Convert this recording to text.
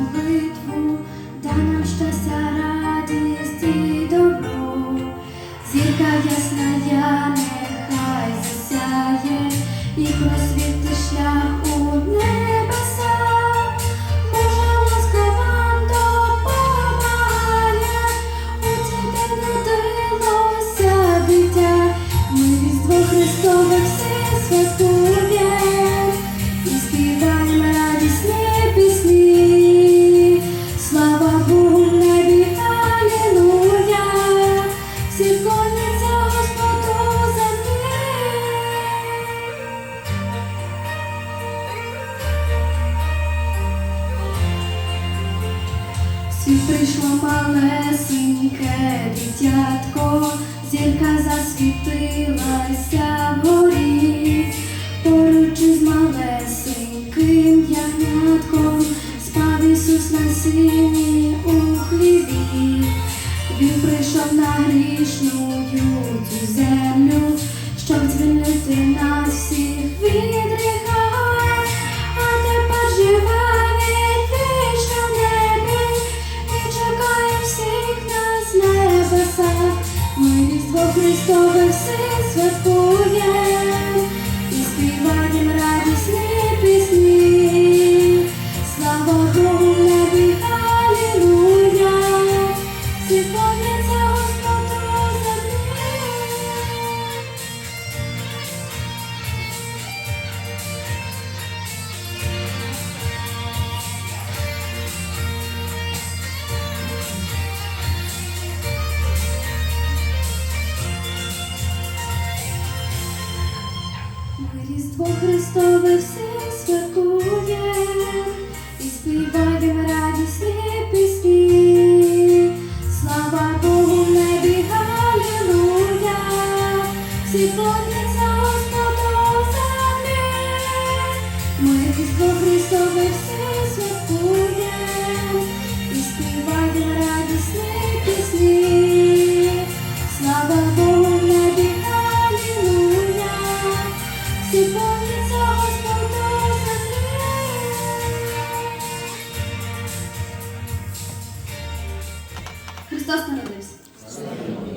молитву, дай нам щастя, радість і добро. Зірка ясна, я нехай засяє і просвіти шлях у небеса. Божа ласка вам допомагає, у цей день родилося дитя. Ми Різдво Христове все святкуємо Світ прийшло малесеньке дитятко, зірка засвітилася вгорі, поруч із малесеньким ягнятком спав Ісус на сині у хліві. Він прийшов на грішну землю, щоб звільнити нас всіх від. Христове все святкує. І співанням радісні Різдво Христове все святкуємо і співаємо радісні пісні. Слава Богу, небі, Галілуя, всі поняться Христос народився.